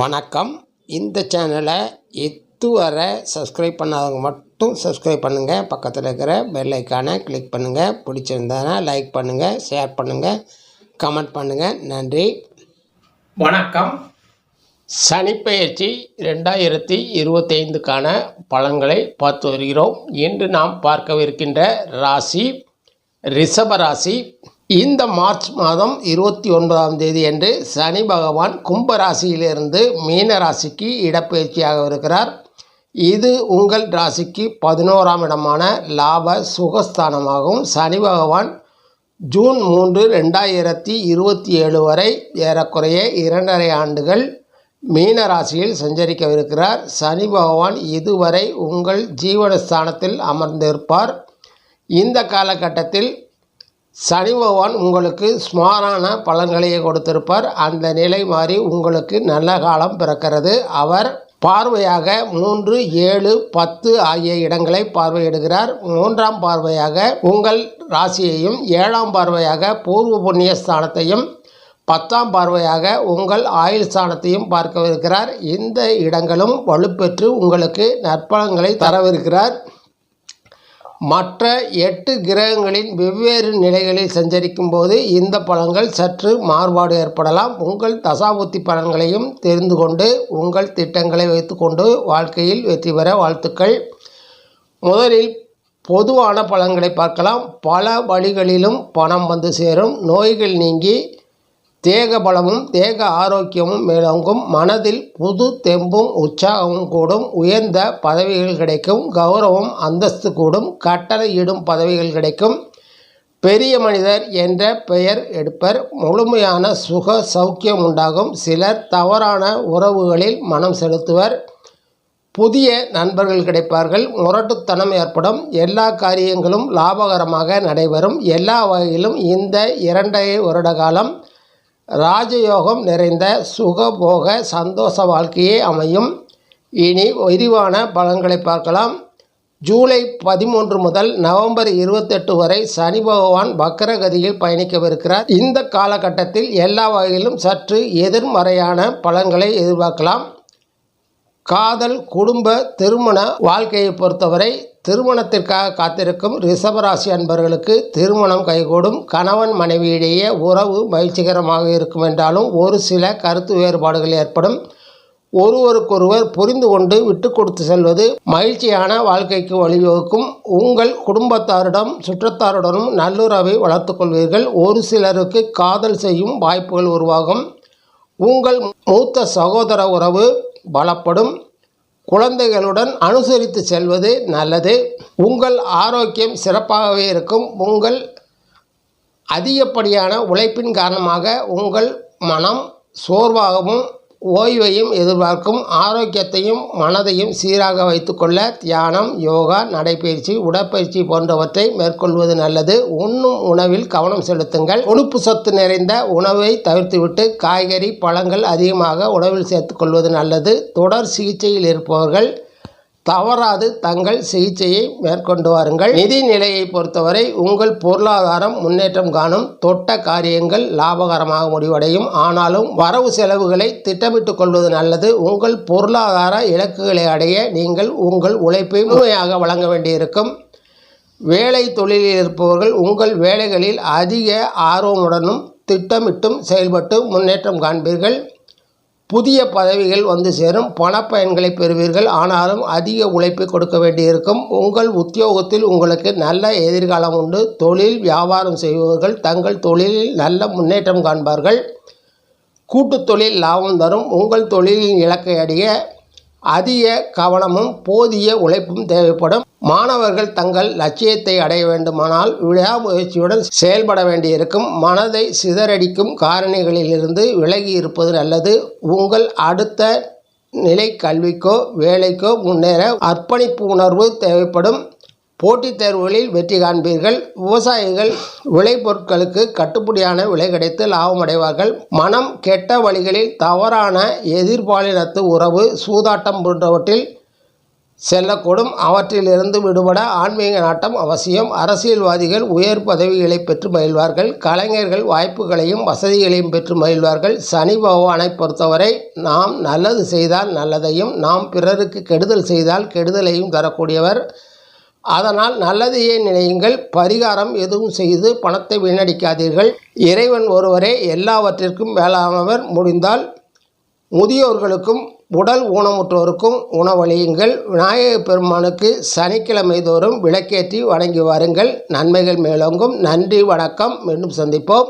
வணக்கம். இந்த சேனலை இதுவரை சப்ஸ்கிரைப் பண்ணாதவங்க மட்டும் சப்ஸ்கிரைப் பண்ணுங்கள் பக்கத்தில் இருக்கிற பெல் ஐக்கானை கிளிக் பண்ணுங்கள் பிடிச்சிருந்ததுன்னா லைக் பண்ணுங்கள் ஷேர் பண்ணுங்கள் கமெண்ட் பண்ணுங்கள் நன்றி. வணக்கம். சனிப்பெயர்ச்சி ரெண்டாயிரத்தி இருபத்தைந்துக்கான பலன்களை பார்த்து வருகிறோம். இன்று நாம் பார்க்கவிருக்கின்ற ராசி ரிஷப ராசி இந்த மார்ச் மாதம் இருபத்தி ஒன்பதாம் தேதி அன்று சனி பகவான் கும்பராசியிலிருந்து மீன ராசிக்கு இடப்பெயர்ச்சியாக இருக்கிறார். இது உங்கள் ராசிக்கு பதினோராம் இடமான லாப சுகஸ்தானமாகும். சனி பகவான் ஜூன் மூன்று ரெண்டாயிரத்தி இருபத்தி ஏழு வரை ஏறக்குறைய இரண்டரை ஆண்டுகள் மீன ராசியில் சஞ்சரிக்கவிருக்கிறார். சனி பகவான் இதுவரை உங்கள் ஜீவனஸ்தானத்தில் அமர்ந்திருப்பார். இந்த காலகட்டத்தில் சனி பகவான் உங்களுக்கு சுமாரான பலன்களையே கொடுத்திருப்பார். அந்த நிலை மாறி உங்களுக்கு நல்ல காலம் பிறக்கிறது. அவர் பார்வையாக மூன்று ஏழு பத்து ஆகிய இடங்களை பார்வையிடுகிறார். மூன்றாம் பார்வையாக உங்கள் ராசியையும் ஏழாம் பார்வையாக பூர்வ புண்ணிய ஸ்தானத்தையும் பத்தாம் பார்வையாக உங்கள் ஆயுள் ஸ்தானத்தையும் பார்க்கவிருக்கிறார். இந்த இடங்களும் வலுப்பெற்று உங்களுக்கு நற்பலன்களை தரவிருக்கிறார். மற்ற எட்டு கிரகங்களின் வெவ்வேறு நிலைகளில் சஞ்சரிக்கும் போது இந்த பலன்கள் சற்று மாறுபாடு ஏற்படலாம். உங்கள் தசாபுத்தி பலன்களையும் தெரிந்து கொண்டு உங்கள் திட்டங்களை வைத்துக்கொண்டு வாழ்க்கையில் வெற்றி பெற வாழ்த்துக்கள். முதலில் பொதுவான பலன்களை பார்க்கலாம். பல வழிகளிலும் பணம் வந்து சேரும். நோய்கள் நீங்கி தேக பலமும் தேக ஆரோக்கியமும் மேலோங்கும் மனதில் புது தெம்பும் உற்சாகமும் கூடும் உயர்ந்த பதவிகள் கிடைக்கும் கௌரவம் அந்தஸ்து கூடும் கட்டளையிடும் பதவிகள் கிடைக்கும். பெரிய மனிதர் என்ற பெயர் எடுப்பர். முழுமையான சுக சௌக்கியம் உண்டாகும். சிலர் தவறான உறவுகளில் மனம் செலுத்துவர். புதிய நண்பர்கள் கிடைப்பார்கள். முரட்டுத்தனம் ஏற்படும். எல்லா காரியங்களும் லாபகரமாக நடைபெறும். எல்லா வகையிலும் இந்த இரண்டரை வருட காலம் ராஜயோகம் நிறைந்த சுகபோக சந்தோஷ வாழ்க்கையே அமையும். இனி விரிவான பலன்களை பார்க்கலாம். ஜூலை பதிமூன்று முதல் நவம்பர் இருபத்தெட்டு வரை சனி பகவான் வக்கரகதியில் பயணிக்கவிருக்கிறார். இந்த காலகட்டத்தில் எல்லா வகையிலும் சற்று எதிர்மறையான பலன்களை எதிர்பார்க்கலாம். காதல் குடும்ப திருமண வாழ்க்கையை பொறுத்தவரை திருமணத்திற்காக காத்திருக்கும் ரிஷபராசி அன்பர்களுக்கு திருமணம் கைகூடும். கணவன் மனைவியிடையே உறவு மகிழ்ச்சிகரமாக இருக்கும் என்றாலும் ஒரு சில கருத்து வேறுபாடுகள் ஏற்படும். ஒருவருக்கொருவர் புரிந்து கொண்டு விட்டு கொடுத்து செல்வது மகிழ்ச்சியான வாழ்க்கைக்கு வழிவகுக்கும். உங்கள் குடும்பத்தாரிடம் சுற்றத்தாருடனும் நல்லுறவை வளர்த்துக்கொள்வீர்கள் ஒரு சிலருக்கு காதல் செய்யும் வாய்ப்புகள் உருவாகும். உங்கள் மூத்த சகோதர உறவு பலப்படும் குழந்தைகளுடன் அனுசரித்து செல்வது நல்லது. உங்கள் ஆரோக்கியம் சிறப்பாகவே இருக்கும். உங்கள் அதிகப்படியான உழைப்பின் காரணமாக உங்கள் மனம் சோர்வாகவும் ஓய்வையும் எதிர்பார்க்கும் ஆரோக்கியத்தையும் மனதையும் சீராக வைத்துக்கொள்ள தியானம் யோகா நடைப்பயிற்சி உடற்பயிற்சி போன்றவற்றை மேற்கொள்வது நல்லது. உண்ணும் உணவில் கவனம் செலுத்துங்கள். கொழுப்பு சத்து நிறைந்த உணவை தவிர்த்துவிட்டு காய்கறி பழங்கள் அதிகமாக உணவில் சேர்த்துக்கொள்வது நல்லது. தொடர் சிகிச்சையில் இருப்பவர்கள் தவறாது தங்கள் சிகிச்சையை மேற்கொண்டு வாருங்கள். நிதி நிலையை பொறுத்தவரை உங்கள் பொருளாதாரம் முன்னேற்றம் காணும். தொட்ட காரியங்கள் லாபகரமாக முடிவடையும். ஆனாலும் வரவு செலவுகளை திட்டமிட்டுக் கொள்வது நல்லது. உங்கள் பொருளாதார இலக்குகளை அடைய நீங்கள் உங்கள் உழைப்பை முழுமையாக வழங்க வேண்டியிருக்கும். வேலை தொழிலில் இருப்பவர்கள் உங்கள் வேலைகளில் அதிக ஆர்வமுடனும் திட்டமிட்டும் செயல்பட்டு முன்னேற்றம் காண்பீர்கள். புதிய பதவிகள் வந்து சேரும். பணப்பயன்களை பெறுவீர்கள். ஆனாலும் அதிக உழைப்பை கொடுக்க வேண்டியிருக்கும். உங்கள் உத்தியோகத்தில் உங்களுக்கு நல்ல எதிர்காலம் உண்டு. தொழில் வியாபாரம் செய்பவர்கள் தங்கள் தொழிலில் நல்ல முன்னேற்றம் காண்பார்கள். கூட்டுத் தொழில் லாபம் தரும். உங்கள் தொழிலின் இலக்கை அடைய அதிக கவனமும் போதிய உழைப்பும் தேவைப்படும். மாணவர்கள் தங்கள் லட்சியத்தை அடைய வேண்டுமானால் விடாமுயற்சியுடன் செயல்பட வேண்டியிருக்கும். மனதை சிதறடிக்கும் காரணிகளிலிருந்து விலகி இருப்பது நல்லது. உங்கள் அடுத்த நிலை கல்விக்கோ வேலைக்கோ முன்னேற அர்ப்பணிப்பு உணர்வு தேவைப்படும். போட்டித் தேர்வுகளில் வெற்றி காண்பீர்கள். விவசாயிகள் விளைபொருட்களுக்கு கட்டுப்படியான விலை கிடைத்து லாபமடைவார்கள் மனம் கெட்ட வழிகளில் தவறான எதிர்பாலினத்து உறவு சூதாட்டம் போன்றவற்றில் செல்லக்கூடும். அவற்றிலிருந்து விடுபட ஆன்மீக நாட்டம் அவசியம். அரசியல்வாதிகள் உயர் பதவிகளை பெற்று மகிழ்வார்கள். கலைஞர்கள் வாய்ப்புகளையும் வசதிகளையும் பெற்று மகிழ்வார்கள். சனி பகவானை பொறுத்தவரை நாம் நல்லது செய்தால் நல்லதையும் நாம் பிறருக்கு கெடுதல் செய்தால் கெடுதலையும் தரக்கூடியவர். அதனால் நல்லதையே நினையுங்கள்? பரிகாரம் எதுவும் செய்து பணத்தை வீணடிக்காதீர்கள். இறைவன் ஒருவரே எல்லாவற்றிற்கும் மேலானவர் முடிந்தால் முதியோர்களுக்கும் உடல் ஊனமுற்றோருக்கும் உணவளியுங்கள். விநாயகப் பெருமானுக்கு சனிக்கிழமை தோறும் விளக்கேற்றி வணங்கி வாருங்கள். நன்மைகள் மேலோங்கும். நன்றி வணக்கம். மீண்டும் சந்திப்போம்.